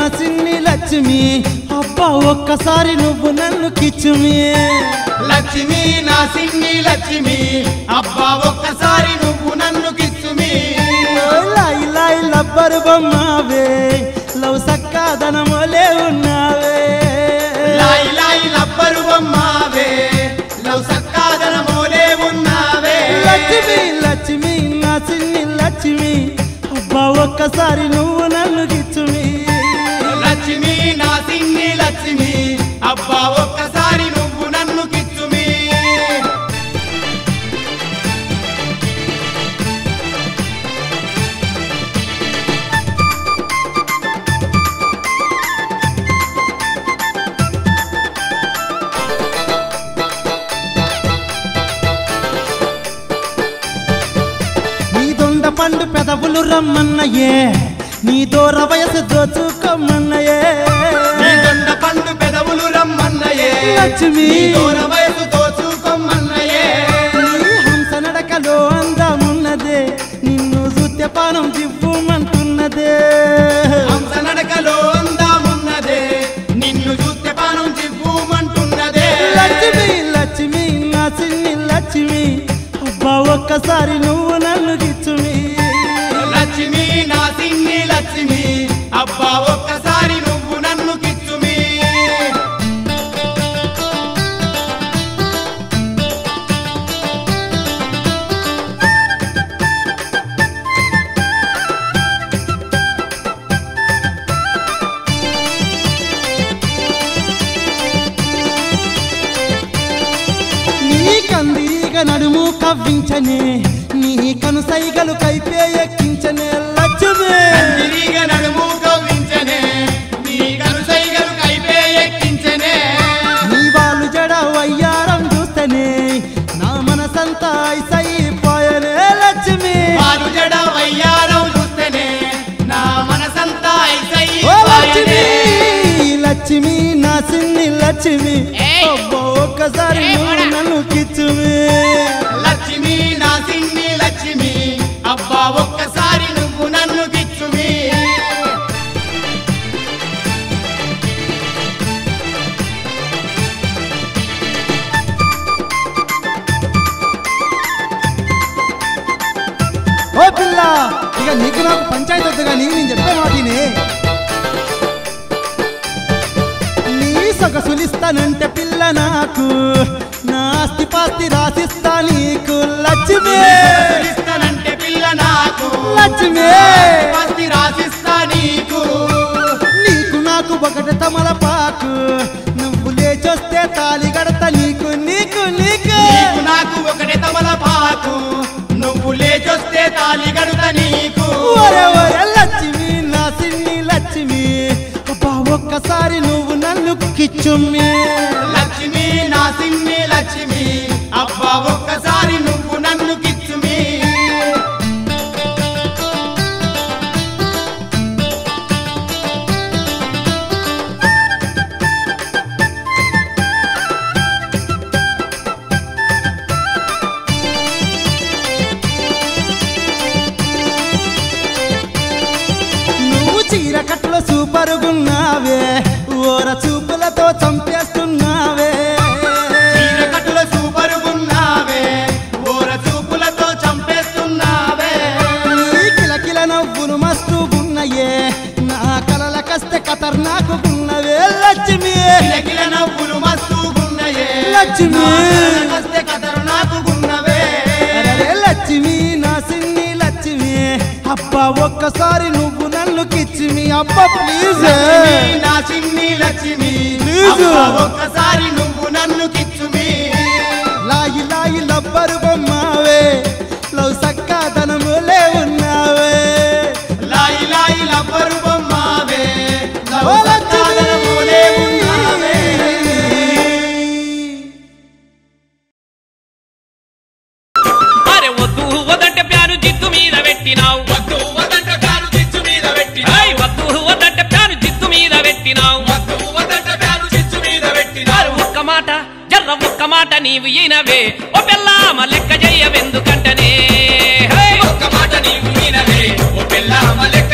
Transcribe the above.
నా చిన్ని లక్ష్మి అబ్బా ఒక్కసారి నువ్వు నన్ను కిచ్చుమి. లక్ష్మి నా సిన్ని లక్ష్మి అబ్బా ఒక్కసారి నువ్వు నన్ను కిచ్చుమి. లాయి లాయి లబ్బరు బొమ్మవే లవ్ సక్కాదనమోలే ఉన్నావే. లాయి లాయి లబ్బరు బొమ్మావే లవ్ సక్కాదన మోలే ఉన్నావే. లక్ష్మి లక్ష్మి నా చిన్ని లక్ష్మి అబ్బా ఒక్కసారి నువ్వు పెదవులు రమ్మన్నయే నీ దూర వయసు దోచుకోమన్నయే దొండ పండు పెదవులు రమ్మన్నయే లక్ష్మి. దూర వయసు దోచుకోమన్నయే హంస నడకలో అందమున్నదే. నిన్ను చూస్తే పానం జివ్వుమంటున్నదే హంస నడకలో అందామున్నదే. నిన్ను చూస్తే పానం జివ్వుమంటున్నదే లక్ష్మి లక్ష్మి నా చిన్ని లక్ష్మి. అబ్బా ఒక్కసారి నడుము కవ్వించనే నీ కను సైగలు కైపే ఎక్కించనే లక్ష్మి తిరిగ నడుము కవ్వించనే నీ కనుసైగలు కైపే ఎక్కించనే. నీ వాళ్ళు జడ వయ్యారం చూస్తేనే నా మనసంతా ఐసైపోయనే లక్ష్మి జడ వయ్యారం చూస్తేనే నా మనసంతా లక్ష్మి నా లక్ష్మి ఒక్కసారి పిల్ల ఇక నీకు నాకు పంచాయతీ వద్దు కానీ నేను చెప్పే మాటిని. నీ సొగసులిస్తానంటే పిల్ల నాకు నా ఆస్తి పాస్తి రాసిస్తా నీకు లక్ష్మి ఇస్తానంటే పిల్ల నాకు లక్ష్మి పస్తి రాసిస్తా నీకు. నీకు నాకు ఒకటి తమలపాకు నువ్వు లేచొస్తే తాలి లేచొస్తే తాలి నీకు. లక్ష్మి నా సిన్ని లక్ష్మి. ఒక్కసారి నువ్వు నన్ను కిచ్చుమ్మి. కట్టులో సూపరుగున్నావే ఓర చూపులతో చంపేస్తున్నావే. చీరకట్టుల సూపరుగున్నావే ఓర చూపులతో చంపేస్తున్నావే. నీ కిలకిల నవ్వులు కలల లక్ష్మి. కిలకిల నవ్వులు నాకు నా సిన్ని లక్ష్మి అబ్బా ఒక్కసారి నువ్వు నన్ను కిచ్చిమి అబ్బా ప్లీజ్ నా చిన్ని లక్ష్మి. అబ్బా ఒక్కసారి నువ్వు నన్ను కిచ్చుమి. లాయి లాయి లబ్బరు బొమ్మావే. లవ్ సక్కాదనములే ఉన్నావే. లాయి లాయి లబ్బరు బొమ్మావే. ఓ ఒక్క మాట నీవు ఈనవే ఓ పిల్లామ లెక్క చెయ్యవెందుకంటనే ఒక్క మాట నీవు ఈనవే ఓ పిల్లామ లెక్క